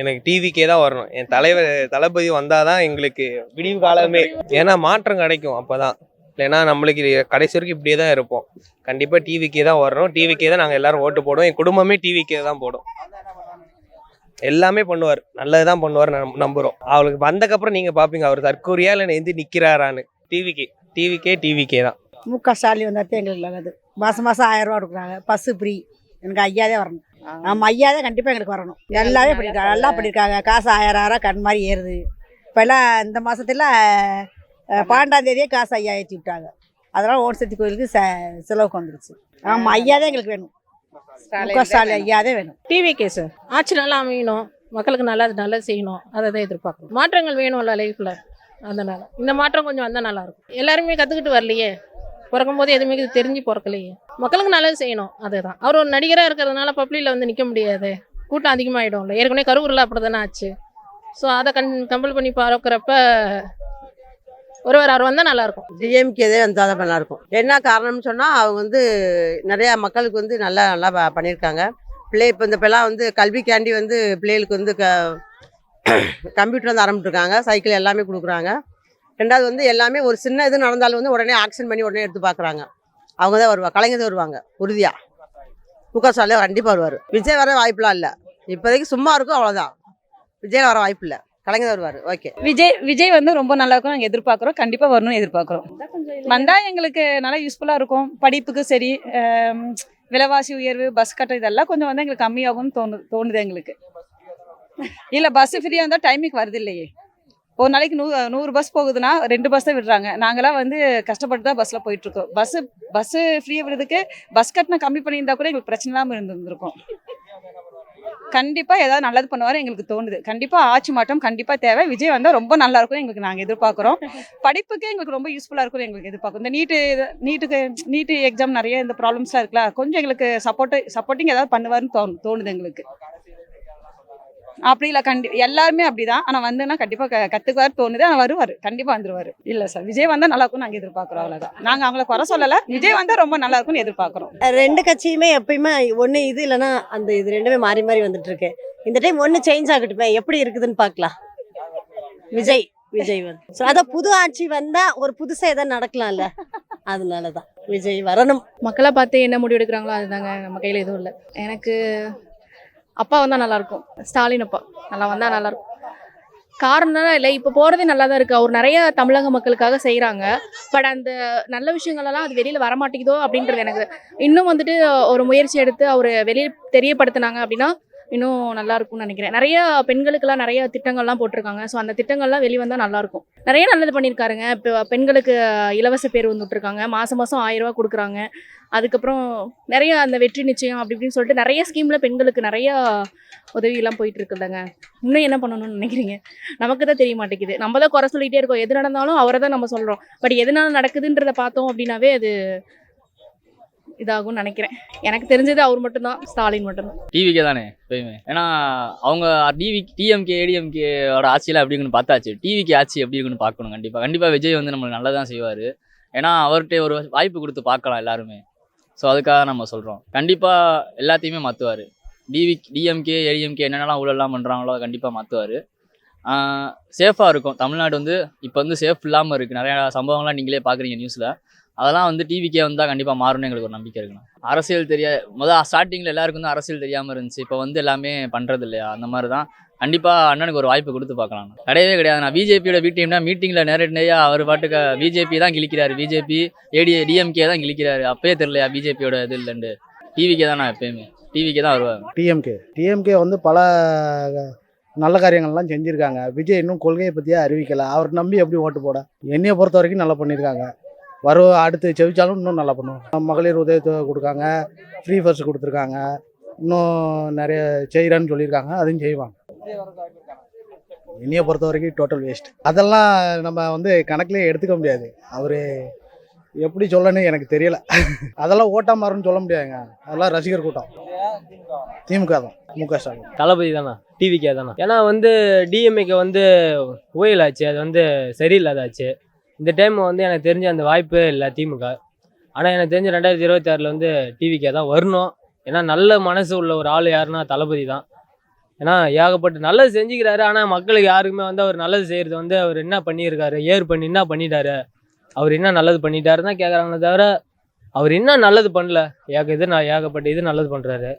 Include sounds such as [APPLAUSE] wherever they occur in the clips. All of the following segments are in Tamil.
எனக்கு டிவிக்கே தான் வரணும். என் தலைவர் தளபதி வந்தால் தான் எங்களுக்கு விடிவு காலமே. ஏன்னா மாற்றம் கிடைக்கும் அப்போ தான் இல்லைன்னா நம்மளுக்கு கடைசி வரைக்கும் இப்படியே தான் இருப்போம். கண்டிப்பாக டிவிக்கே தான் வரணும். டிவிக்கே தான் நாங்கள் எல்லாரும் ஓட்டு போடுவோம். என் குடும்பமே டிவிக்கே தான் போடும். எல்லாமே பண்ணுவார். நல்லது தான் பண்ணுவார் நம் நம்புகிறோம் அவளுக்கு வந்தக்கப்புறம் நீங்கள் பார்ப்பீங்க அவர் தற்கூரியா இல்லை எழுந்து நிற்கிறாரான்னு டிவிக்கே டிவிக்கே டிவிக்கே தான். மு க ஸ்டாலின் வந்தால் எங்களுக்கு நல்லது மாதம் மாதம் ஆயிரம் ரூபா கொடுக்குறாங்க. Bus free. எனக்கு ஐயாதே வரணும். ஆமாம் ஐயாதே கண்டிப்பாக எங்களுக்கு வரணும். எல்லாமே பண்ணியிருக்காங்க நல்லா பண்ணியிருக்காங்க காசு ஆயிரம் ஆயிரம் கண் மாதிரி ஏறுது. இப்போ எல்லாம் இந்த மாதத்துல பன்னெண்டாம் தேதியே காசு ஐயா ஏற்றி விட்டாங்க. அதனால் ஓன் சக்தி கோயிலுக்கு செ செலவுக்கு வந்துருச்சு. ஆமாம் ஐயாதே எங்களுக்கு வேணும். ஸ்டாலின் ஐயாதே வேணும். TVK sir. ஆட்சி நல்லா அமையணும். மக்களுக்கு நல்லது நல்லது செய்யணும். அதை தான் எதிர்பார்க்கணும். மாற்றங்கள் வேணும்ல லைஃப்பில் அதனால். இந்த மாற்றம் கொஞ்சம் வந்தால் நல்லாயிருக்கும் எல்லாருமே கற்றுக்கிட்டு வரலையே. பிறக்கும் போது எதுவுமே இது தெரிஞ்சு பிறக்கலையே. மக்களுக்கு நல்லது செய்யணும். அதுதான். அவர் ஒரு நடிகராக இருக்கிறதுனால பப்ளிக்கில் வந்து நிற்க முடியாது. கூட்டம் அதிகமாகிடும்ல ஏற்கனவே கரூரில் அப்படி தானே ஆச்சு. ஸோ அதை கண் கம்பல் பண்ணி பார்க்குறப்ப ஒருவர் அவர் வந்தால் நல்லாயிருக்கும். டிஎம்கேதே வந்தால் தான் நல்லாயிருக்கும். என்ன காரணம்னு சொன்னால் அவங்க வந்து நிறையா மக்களுக்கு வந்து நல்லா நல்லா பண்ணியிருக்காங்க. பிள்ளை இப்போ இந்த இப்போலாம் வந்து கல்விக்காண்டி வந்து பிள்ளைகளுக்கு வந்து க [COUGHS] கம்ப்யூட்டர் வந்து ஆரம்பிச்சிருக்காங்க. சைக்கிள் எல்லாமே கொடுக்குறாங்க. ரெண்டாவது வந்து எல்லாமே ஒரு சின்ன இது நடந்தாலும் வந்து உடனே ஆக்ஷன் பண்ணி உடனே எடுத்து பார்க்குறாங்க அவங்க தான் வருவாங்க கலைஞர் தான் வருவாங்க உறுதியாக முக ஸ்டாலின் கண்டிப்பாக வருவார். விஜய் வர வாய்ப்புலாம் இல்லை. இப்போதைக்கு சும்மா இருக்கும் அவ்வளோதான் விஜய் வர வாய்ப்பு இல்லை. கலைஞர் வருவார் ஓகே விஜய் விஜய் வந்து ரொம்ப நல்லா இருக்கும் நாங்கள் எதிர்பார்க்குறோம். கண்டிப்பாக வரணும்னு எதிர்பார்க்குறோம். வந்தால் எங்களுக்கு நல்லா யூஸ்ஃபுல்லாக இருக்கும். படிப்புக்கு சரி விலைவாசி உயர்வு பஸ் கட்டணம் இதெல்லாம் கொஞ்சம் வந்து எங்களுக்கு கம்மியாகும்னு தோணு தோணுது எங்களுக்கு. இல்லை பஸ் ஃப்ரீயாக இருந்தால் டைமிங் வருது இல்லையே. ஒரு நாளைக்கு நூ நூறு பஸ் போகுதுன்னா ரெண்டு பஸ் தான் விடுறாங்க. நாங்களாம் வந்து கஷ்டப்பட்டு தான் பஸ்ஸில் போயிட்டுருக்கோம். பஸ்ஸு பஸ்ஸு ஃப்ரீயாக விடுறதுக்கு பஸ் கட்டணம் கம்மி பண்ணியிருந்தா கூட எங்களுக்கு பிரச்சனை இல்லாமல் இருந்திருந்திருக்கும். கண்டிப்பாக ஏதாவது நல்லது பண்ணுவார் எங்களுக்கு தோணுது. கண்டிப்பாக ஆட்சி மாற்றம் கண்டிப்பாக தேவை. விஜய் வந்தால் ரொம்ப நல்லா இருக்கும் எங்களுக்கு நாங்கள் எதிர்பார்க்குறோம். படிப்புக்கு எங்களுக்கு ரொம்ப யூஸ்ஃபுல்லாக இருக்கும் எங்களுக்கு எதிர்பார்க்கும் இந்த நீட்டு நீட்டுக்கு நீட்டு எக்ஸாம் நிறைய இந்த ப்ராப்ளம்ஸ்லாம் இருக்குல்ல கொஞ்சம் எங்களுக்கு சப்போர்ட்டு சப்போர்ட்டிங் ஏதாவது பண்ணுவாருன்னு தோணு தோணுது எங்களுக்கு. அப்படி இல்லை கண்டி எல்லாருமே அப்படிதான். ஆனால் வந்துன்னா கண்டிப்பாக க கற்றுக்குவார் தோணுது. ஆனால் வருவார். கண்டிப்பாக வந்துருவார். இல்லை சார் விஜய் வந்தால் நல்லா இருக்கும் நாங்கள் எதிர்பார்க்குறோம் அவ்வளோதான் நாங்கள் அவங்கள குறை சொல்லலை. விஜய் வந்தால் ரொம்ப நல்லா இருக்கும்னு எதிர்பார்க்குறோம். ரெண்டு கட்சியுமே எப்பயுமே ஒன்று இது இல்லைன்னா அந்த இது ரெண்டுமே மாறி மாறி வந்துட்டு இருக்கு இந்த டைம் ஒன்று சேஞ்ச் ஆகட்டுமே எப்படி இருக்குதுன்னு பார்க்கலாம். விஜய் விஜய் வந்து. ஸோ அதான் புது ஆட்சி வந்தா ஒரு புதுசா ஏதாவது நடக்கலாம்ல. அதனால தான் விஜய் வரணும். மக்களை பார்த்து என்ன முடிவு எடுக்கிறாங்களோ அதுதாங்க. நம்ம கையில் எதுவும் இல்லை. எனக்கு அப்பா வந்தால் நல்லாயிருக்கும். ஸ்டாலின் அப்பா. நல்லா வந்தால் நல்லாயிருக்கும். காரணம் இல்லை இப்போ போகிறதே நல்லா தான் இருக்குது அவர் நிறைய தமிழக மக்களுக்காக செய்கிறாங்க பட் அந்த நல்ல விஷயங்களெல்லாம் அது வெளியில் வரமாட்டேங்குதோ அப்படின்றது எனக்கு இன்னும் வந்துட்டு ஒரு முயற்சி எடுத்து அவர் வெளியே தெரியப்படுத்துனாங்க அப்படின்னா இன்னும் நல்லா இருக்கும்னு நினைக்கிறேன். நிறைய பெண்களுக்கெல்லாம் நிறைய திட்டங்கள்லாம் போட்டிருக்காங்க. ஸோ அந்த திட்டங்கள்லாம் வெளிவந்தால் நல்லாயிருக்கும் நிறைய நல்லது பண்ணியிருக்காருங்க இப்போ பெண்களுக்கு இலவச பேர் வந்துட்டுருக்காங்க. மாதம் மாதம் ஆயிரம் கொடுக்குறாங்க. அதுக்கப்புறம் நிறைய அந்த வெற்றி நிச்சயம் அப்படி இப்படின்னு சொல்லிட்டு நிறைய ஸ்கீமில் பெண்களுக்கு நிறையா உதவியெல்லாம் போயிட்டு இருக்குல்லங்க இன்னும் என்ன பண்ணணும்னு நினைக்கிறீங்க? நமக்கு தான் தெரிய மாட்டேங்குது. நம்ம தான் குறை சொல்லிகிட்டே இருக்கோம். எது நடந்தாலும் அவரை தான் நம்ம சொல்கிறோம் பட் எதனால நடக்குதுன்றதை பார்த்தோம் அப்படின்னாவே அது இதாகும்னு நினைக்கிறேன். எனக்கு தெரிஞ்சது அவர் மட்டும்தான் ஸ்டாலின் மட்டும்தான். டிவிக்கே தானே எப்பயுமே. ஏன்னா அவங்க டிவி டிஎம்கே ஏடிஎம்கேவோட ஆட்சியில் எப்படி இருக்குன்னு பார்த்தாச்சு. டிவிக்கு ஆட்சி எப்படி இருக்குன்னு பார்க்கணும் கண்டிப்பாக கண்டிப்பாக விஜய் வந்து நம்மளுக்கு நல்லா தான் செய்வார். ஏன்னா அவர்கிட்ட ஒரு வாய்ப்பு கொடுத்து பார்க்கலாம் எல்லாருமே. ஸோ அதுக்காக நம்ம சொல்கிறோம் கண்டிப்பாக எல்லாத்தையுமே மாற்றுவார் டிவி டிஎம்கே ஏடிஎம்கே என்னென்னலாம் ஊழல்லாம் பண்ணுறாங்களோ கண்டிப்பாக மாற்றுவார் சேஃபாக இருக்கும். தமிழ்நாடு வந்து இப்போ வந்து சேஃப் இல்லாமல் இருக்குது நிறையா சம்பவங்கள்லாம் நீங்களே பார்க்குறீங்க நியூஸில் அதெல்லாம் வந்து டிவிக்கே வந்தால் கண்டிப்பாக மாறும்னு எங்களுக்கு ஒரு நம்பிக்கை இருக்குண்ணா. அரசியல் தெரியா முதல் ஸ்டார்டிங்கில் எல்லாருக்கும் வந்து அரசியல் தெரியாமல் இருந்துச்சு. இப்போ வந்து எல்லாமே பண்ணுறது இல்லையா? அந்த மாதிரி தான் கண்டிப்பாக அண்ணனுக்கு ஒரு வாய்ப்பு கொடுத்து பார்க்கலாம் கிடையவே கிடையாது நான் பிஜேபியோட பி மீட்டிங்கில் நேரடியாக அவர் பாட்டுக்கு பிஜேபி தான் கிழிக்கிறாரு. பிஜேபி ஏடி டிஎம்கே தான் கிழிக்கிறாரு. அப்பயே தெரியலையா பிஜேபியோட இது இல்லைண்டு டிவிக்கே தான் நான் எப்பயுமே. டிவிக்கே தான் வருவாங்க டிஎம்கே டிஎம்கே வந்து பல நல்ல காரியங்கள்லாம் செஞ்சுருக்காங்க. விஜய் இன்னும் கொள்கையை பற்றியே அறிவிக்கலை. அவர் நம்பி எப்படி ஓட்டு போட? என்னையை பொறுத்த வரைக்கும் நல்லா பண்ணியிருக்காங்க வரும் அடுத்து செவிச்சாலும் இன்னும் நல்லா பண்ணுவோம் மகளிர் உதவித்தொகை கொடுக்காங்க. ஃப்ரீ ஃபர்ஸ்ட் கொடுத்துருக்காங்க. இன்னும் நிறைய செய்கிறேன்னு சொல்லியிருக்காங்க. அதையும் செய்வாங்க. என்னையை பொறுத்த வரைக்கும் டோட்டல் வேஸ்ட் அதெல்லாம் நம்ம வந்து கணக்கிலே எடுத்துக்க முடியாது. அவர் எப்படி சொல்லணும்னு எனக்கு தெரியல. அதெல்லாம் ஓட்டா மாறுன்னு சொல்ல முடியாதுங்க. அதெல்லாம் ரசிகர் கூட்டம். திமுக தான். முக ஸ்டாலின் தளபதி தானா? டிவிக்கே தானா ஏன்னா வந்து டிஎம்ஏக்கு வந்து ஓயில் ஆச்சு. அது வந்து சரியில்லாதாச்சு இந்த டைம் வந்து எனக்கு தெரிஞ்ச அந்த வாய்ப்பே இல்லை திமுக. ஆனால் எனக்கு தெரிஞ்ச ரெண்டாயிரத்தி இருபத்தி ஆறில் வந்து டிவிக்கே தான் வரணும். ஏன்னா நல்ல மனசு உள்ள ஒரு ஆள் யாருன்னா தளபதி தான். ஏன்னா ஏகப்பட்டு நல்லது செஞ்சுக்கிறாரு. ஆனால் மக்களுக்கு யாருக்குமே வந்து அவர் நல்லது செய்கிறது வந்து அவர் என்ன பண்ணியிருக்காரு ஏர் பண்ணி என்ன பண்ணிட்டாரு அவர் என்ன நல்லது பண்ணிட்டாருன்னு தான் கேட்குறாங்களே தவிர அவர் என்ன நல்லது பண்ணல? ஏக இது நான் ஏகப்பட்ட இது நல்லது பண்ணுறாரு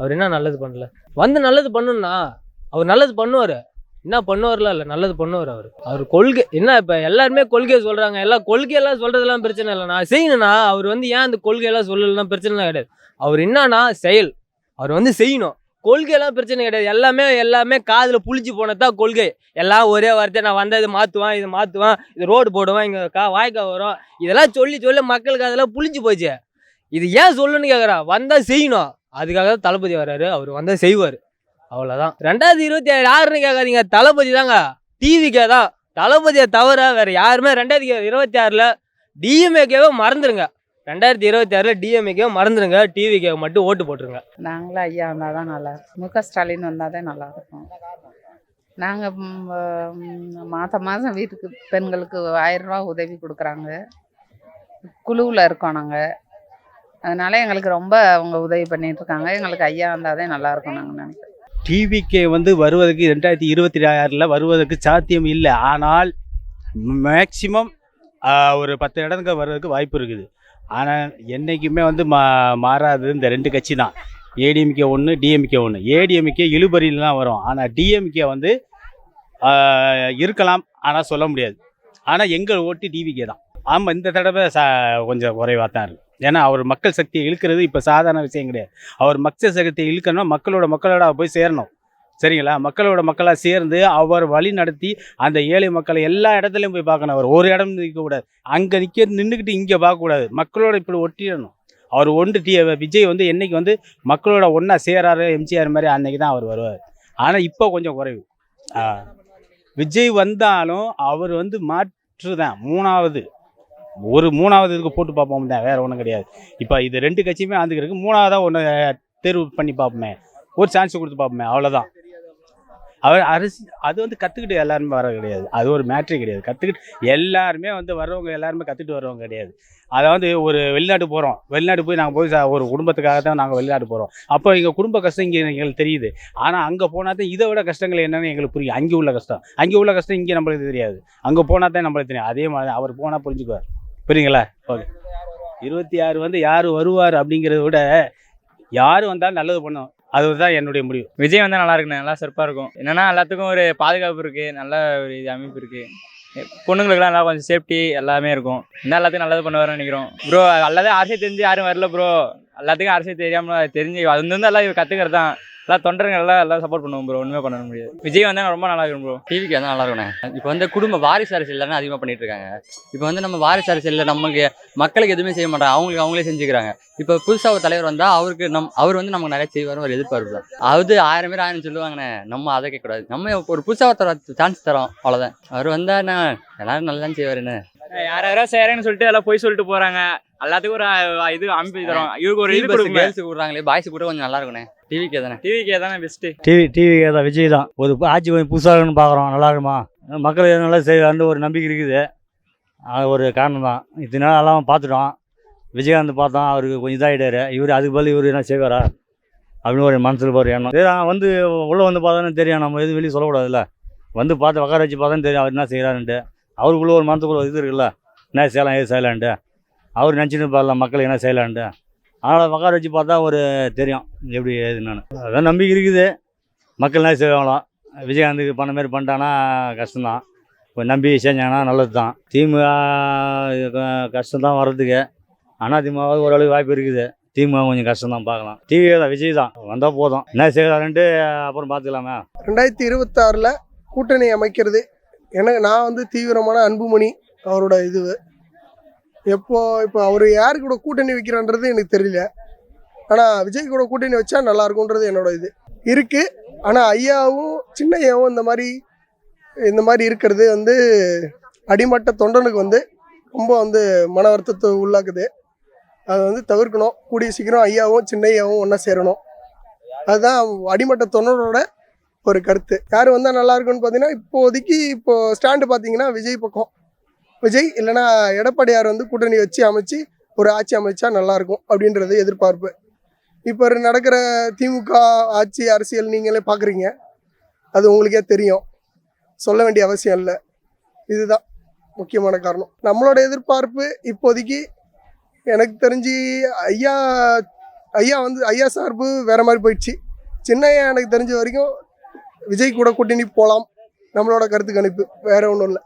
அவர் என்ன நல்லது பண்ணல? வந்து நல்லது பண்ணுன்னா அவர் நல்லது பண்ணுவார். என்ன பண்ணுவார்ல? இல்லை நல்லது பண்ணுவார் அவர். அவர் கொள்கை என்ன இப்போ எல்லாருமே கொள்கையை சொல்கிறாங்க எல்லாம் கொள்கையெல்லாம் சொல்கிறதுலாம் பிரச்சனை இல்லை. நான் செய்யணும்னா அவர் வந்து ஏன் அந்த கொள்கையெல்லாம் சொல்லலாம் பிரச்சனைலாம் கிடையாது. அவர் என்னன்னா செயல். அவர் வந்து செய்யணும். கொள்கையெல்லாம் பிரச்சனை கிடையாது. எல்லாமே எல்லாமே காதில் புளிச்சு போனதான் கொள்கை. எல்லாம் ஒரே வார்த்தை நான் வந்தால் இது மாற்றுவேன் இது மாற்றுவேன் இது ரோடு போடுவேன் இங்கே கா வாய்க்கா வரும். இதெல்லாம் சொல்லி சொல்லி மக்களுக்கு அதெல்லாம் புளிச்சு போச்சு. இது ஏன் சொல்லணும்னு கேட்குறா வந்தால் செய்யணும். அதுக்காக தான் தளபதி வர்றாரு. அவர் வந்தால் செய்வார். அவ்வளோதான் ரெண்டாயிரத்தி இருபத்தி ஏழு யாருன்னு கேட்காதீங்க. தளபதி தாங்க. டிவிக்கே தான். தளபதியை தவிர வேறு யாருமே ரெண்டாயிரத்தி இருபத்தி ஆறில் டிஎம்ஏகேவே மறந்துடுங்க ரெண்டாயிரத்தி இருபத்தி ஆறில் டிஎம்ஏகே மறந்துடுங்க டிவிக்கே மட்டும் ஓட்டு போட்டுருங்க. நாங்களும் ஐயா வந்தால் தான் நல்லா இருக்கும். மு க. ஸ்டாலின் வந்தால் தான் நல்லா இருக்கும். நாங்கள் மாதம் மாதம் வீட்டுக்கு பெண்களுக்கு ஆயிரம் ரூபா உதவி கொடுக்குறாங்க. குழுவில் இருக்கோம் நாங்கள் அதனால எங்களுக்கு ரொம்ப அவங்க உதவி பண்ணிட்டு இருக்காங்க. எங்களுக்கு ஐயா வந்தால் தான் நல்லா இருக்கும் நாங்கள் நினைக்கிறோம். டிவிக்கு வந்து வருவதற்கு ரெண்டாயிரத்தி இருபத்தி ஆறில் வருவதற்கு சாத்தியம் இல்லை. ஆனால் மேக்சிமம் ஒரு பத்து இடத்துக்கு வர்றதுக்கு வாய்ப்பு இருக்குது. ஆனால் என்றைக்குமே வந்து மா மாறாது இந்த ரெண்டு கட்சி தான் ஏடிஎம்கே ஒன்று டிஎம்கே ஒன்று ஏடிஎம்கே இழுபறியிலாம் வரும். ஆனால் டிஎம்கே வந்து இருக்கலாம். ஆனால் சொல்ல முடியாது. ஆனால் எங்கள் ஓட்டு டிவிக்கே தான். ஆமாம் இந்த தடவை சா கொஞ்சம் குறைவாக தான் இருக்குது ஏன்னா அவர் மக்கள் சக்தியை இழுக்கிறது இப்போ சாதாரண விஷயம் கிடையாது. அவர் மக்கள் சக்தியை இழுக்கணும் மக்களோட மக்களோட போய் சேரணும். சரிங்களா? மக்களோட மக்களாக சேர்ந்து அவர் வழி நடத்தி அந்த ஏழை மக்களை எல்லா இடத்துலையும் போய் பார்க்கணும். அவர் ஒரு இடம் நிற்கக்கூடாது அங்கே நிற்க நின்றுக்கிட்டு இங்கே பார்க்கக்கூடாது. மக்களோட இப்படி ஒட்டிடணும். அவர் ஒன்று டி விஜய் வந்து என்றைக்கு வந்து மக்களோட ஒன்றா சேராரு எம்ஜிஆர் மாதிரி அன்னைக்கு தான் அவர் வருவார். ஆனால் இப்போ கொஞ்சம் குறைவு. விஜய் வந்தாலும் அவர் வந்து மாற்று தான் மூணாவது. ஒரு மூணாவது இதுக்கு போட்டு பார்ப்போம் தான் வேறு ஒன்றும் கிடையாது. இப்போ இது ரெண்டு கட்சியுமே ஆந்துக்கிறதுக்கு மூணாவதாக ஒன்று தேர்வு பண்ணி பார்ப்போமே. ஒரு சான்ஸ் கொடுத்து பார்ப்போமே அவ்வளோதான் அவர் அரசு அது வந்து கற்றுக்கிட்டு எல்லாருமே வர கிடையாது. அது ஒரு மேட்ரே கிடையாது. கற்றுக்கிட்டு எல்லாருமே வந்து வர்றவங்க எல்லாருமே கற்றுக்கிட்டு வர்றவங்க கிடையாது. அதாவது ஒரு வெளிநாட்டு போகிறோம் வெளிநாட்டு போய் நாங்கள் போய் சா- ஒரு குடும்பத்துக்காக தான் நாங்கள் வெளிநாட்டு போகிறோம் அப்போ எங்கள் குடும்ப கஷ்டம் இங்கே எங்களுக்கு தெரியுது. ஆனால் அங்கே போனால் தான் இதை விட கஷ்டங்கள் என்னென்னு எங்களுக்கு புரியும். அங்கே உள்ள கஷ்டம். அங்கே உள்ள கஷ்டம் இங்கே நம்மளுக்கு தெரியாது. அங்கே போனால் தான் நம்மளுக்கு தெரியும். அதே மாதிரி அவர் போனால் புரிஞ்சுக்குவார். புரியுங்களா ஓகே. இருபத்தி ஆறு வந்து யார் வருவார் அப்படிங்கிறத விட யார் வந்தாலும் நல்லது பண்ணும். அதுதான் என்னுடைய முடிவு. விஜய் வந்தால் நல்லா இருக்குண்ணே நல்லா சிறப்பாக இருக்கும். என்னன்னா எல்லாத்துக்கும் ஒரு பாதுகாப்பு இருக்குது நல்ல ஒரு இது அமைப்பு இருக்குது பொண்ணுங்களுக்குலாம் நல்லா கொஞ்சம் சேஃப்டி எல்லாமே இருக்கும். என்ன எல்லாத்துக்கும் நல்லது பண்ணுவார்னு நினைக்கிறோம். ப்ரோ எல்லாத்தையும் அரசியல் தெரிஞ்சு யாரும் வரல ப்ரோ எல்லாத்துக்கும் அரசியல் தெரியாமல் தெரிஞ்சு அது வந்து எல்லாம் கற்றுக்கிறது தான் எல்லாம் தொண்டருங்க எல்லாம் எல்லாம் சப்போர்ட் பண்ணுவோம் ப்ரோ ஒன்றுமே பண்ண முடியாது. விஜய் வந்தால் ரொம்ப நல்லா இருக்கும் ப்ரோ டிவிக்கு வந்து நல்லா இருக்குண்ணே இப்போ வந்து குடும்ப வாரிசு அரசியல் தானே அதிகமாக பண்ணிட்டு இருக்காங்க. இப்போ வந்து நம்ம வாரிசு அரசியலில் நமக்கு மக்களுக்கு எதுவுமே செய்ய மாட்டாங்க அவங்களுக்கு அவங்களே செஞ்சுக்கிறாங்க. இப்போ புதுசாக ஒரு தலைவர் வந்தால் அவருக்கு நம் அவர் வந்து நமக்கு நிறைய செய்வார் ஒரு எதிர்பார்ப்பு தான் அது ஆயிரம் பேர் ஆயிரம் சொல்லுவாங்கண்ணே. நம்ம அதை கேட்கக்கூடாது. நம்ம ஒரு புதுசாக ஒருத்தர் சான்ஸ் தரோம் அவ்வளோதான் அவர் வந்தாண்ணா எல்லாரும் நல்லா தான் செய்வாருன்னு. யார் யாரோ செய்கிறேன்னு சொல்லிட்டு எல்லாம் போய் சொல்லிட்டு போகிறாங்க எல்லாத்துக்கும் ஒரு இது அமைப்பு தரோம். இவருக்கு ஒரு இது கொடுங்க. கேர்ள்ஸ் விடுறாங்களே பாய்ஸ் கூட கொஞ்சம் நல்லா இருக்குண்ணே. டிவிக்கே தானே டிவிக்கே தானே பெஸ்ட்டு டிவி டிவி தான் விஜய் தான். ஒரு ஆட்சி கொஞ்சம் புதுசாக இருக்குன்னு பார்க்குறோம் நல்லா இருக்குமா? மக்கள் எது நல்லா செய்வாருன்னு ஒரு நம்பிக்கை இருக்குது. அது ஒரு காரணம் தான். இத்தனை நாள் எல்லாம் பார்த்துட்டோம் விஜயகாந்த் பார்த்தோம் அவருக்கு கொஞ்சம் இதாகிட்டாரு இவர் அதுக்கு பதில் இவர் என்ன செய்வாரா? அப்படின்னு ஒரு மனசில் ஒரு எண்ணம். சரி வந்து உள்ளே வந்து பார்த்தானே தெரியும். நம்ம எதுவும் வெளியே சொல்லக்கூடாதுல்ல. வந்து பார்த்து உட்கார வச்சு பார்த்தா தெரியும் அவர் என்ன செய்கிறாருன்ட்டு அவருக்குள்ள ஒரு மனசுக்குள்ள ஒரு இது இருக்குல்ல. என்ன செய்யலாம் ஏது செய்யலான்ட்டு. அவர் நினச்சிட்டு பார்க்கலாம் மக்கள் என்ன செய்யலான்ட்டு. அதனால் உட்கார வச்சு பார்த்தா ஒரு தெரியும் எப்படி நான் அதான் நம்பிக்கை இருக்குது. மக்கள் என்ன செய்வாங்களாம் விஜயகாந்துக்கு பண்ண மாதிரி பண்ணிட்டான்னா கஷ்டம்தான். இப்போ நம்பி செஞ்சாங்கன்னா நல்லது தான் திமுக கஷ்டம் தான் வர்றதுக்கு. ஆனால் திமுக ஓரளவுக்கு வாய்ப்பு இருக்குது. திமுக கொஞ்சம் கஷ்டம் தான் பார்க்கலாம். டிவி தான் விஜய் தான் வந்தால் போதும். என்ன செய்கிறாருன்ட்டு அப்புறம் பார்த்துக்கலாமே. ரெண்டாயிரத்தி இருபத்தாறில் கூட்டணி அமைக்கிறது. எனக்கு நான் வந்து தீவிரமான அன்புமணி அவரோட இது எப்போ இப்போ அவர் யாரு கூட கூட்டணி வைக்கிறான்றது எனக்கு தெரியல. ஆனால் விஜய் கூட கூட்டணி வச்சா நல்லா இருக்கும்ன்றது என்னோட இது. இருக்கு. ஆனால் ஐயாவும் சின்ன ஐயாவும் இந்த மாதிரி இந்த மாதிரி இருக்கிறது வந்து அடிமட்ட தொண்டனுக்கு வந்து ரொம்ப வந்து மன வருத்தத்தை உள்ளாக்குது. அதை வந்து தவிர்க்கணும். கூடிய சீக்கிரம் ஐயாவும் சின்ன ஐயாவும் ஒன்றா சேரணும். அதுதான் அடிமட்ட தொண்டனோட ஒரு கருத்து. யார் வந்தால் நல்லா இருக்கும்னு பார்த்தீங்கன்னா இப்போதைக்கு இப்போ ஸ்டாண்டு பார்த்தீங்கன்னா விஜய் பக்கம். விஜய் இல்லைன்னா எடப்பாடியார் வந்து கூட்டணி வச்சு அமைச்சு ஒரு ஆட்சி அமைச்சா நல்லா இருக்கும் அப்படின்றது எதிர்பார்ப்பு. இப்போ நடக்கிற திமுக ஆட்சி அரசியல் நீங்களே பார்க்குறீங்க. அது உங்களுக்கே தெரியும். சொல்ல வேண்டிய அவசியம் இல்லை. இதுதான் முக்கியமான காரணம். நம்மளோட எதிர்பார்ப்பு இப்போதைக்கு எனக்கு தெரிஞ்சு ஐயா ஐயா வந்து ஐயா சார்பு வேற மாதிரி போயிடுச்சு. சின்ன ஐயா எனக்கு தெரிஞ்ச வரைக்கும் விஜய் கூட கூட்டணி போகலாம். நம்மளோட கருத்து கணிப்பு வேற ஒன்றும் இல்லை.